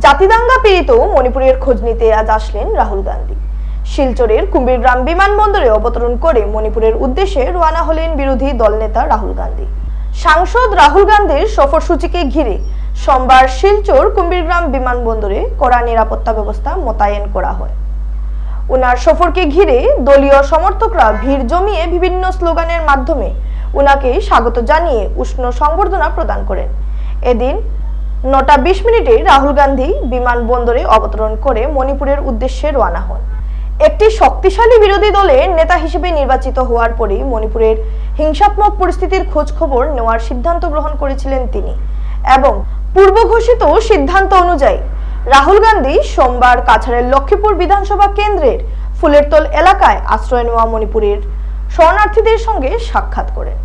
জাতিদাঙ্গা পীড়িত মণিপুরের খোঁজ নিতে আজ আসলেন রাহুল গান্ধী। শিলচরের কুম্ভীরগ্রাম বিমানবন্দরে অবতরণ করে মণিপুরের উদ্দেশ্যে রওনা হলেন বিরোধী দলনেতা রাহুল গান্ধী। সাংসদ রাহুল গান্ধীর সফরসূচিকে ঘিরে সোমবার শিলচর কুম্ভীরগ্রাম বিমানবন্দরে কড়া নিরাপত্তা ব্যবস্থা মোতায়েন করা হয়। উনার সফরকে ঘিরে দলীয় সমর্থকরা ভিড় জমিয়ে বিভিন্ন স্লোগানের মাধ্যমে উনাকে স্বাগত জানিয়ে উষ্ণ সংবর্ধনা প্রদান করেন। এদিন নটা বিশ মিনিটে রাহুল গান্ধী বিমানবন্দরে অবতরণ করে মণিপুরের উদ্দেশ্যে রওনা হন। একটি শক্তিশালী বিরোধী দলের নেতা হিসেবে নির্বাচিত হওয়ার পরেই মণিপুরের হিংসাত্মক পরিস্থিতির খোঁজ খবর নেওয়ার সিদ্ধান্ত গ্রহণ করেছিলেন তিনি এবং পূর্ব ঘোষিত সিদ্ধান্ত অনুযায়ী রাহুল গান্ধী সোমবার কাছাড়ের লক্ষ্মীপুর বিধানসভা কেন্দ্রের ফুলেরতল এলাকায় আশ্রয় নেওয়া মণিপুরের শরণার্থীদের সঙ্গে সাক্ষাৎ করেন।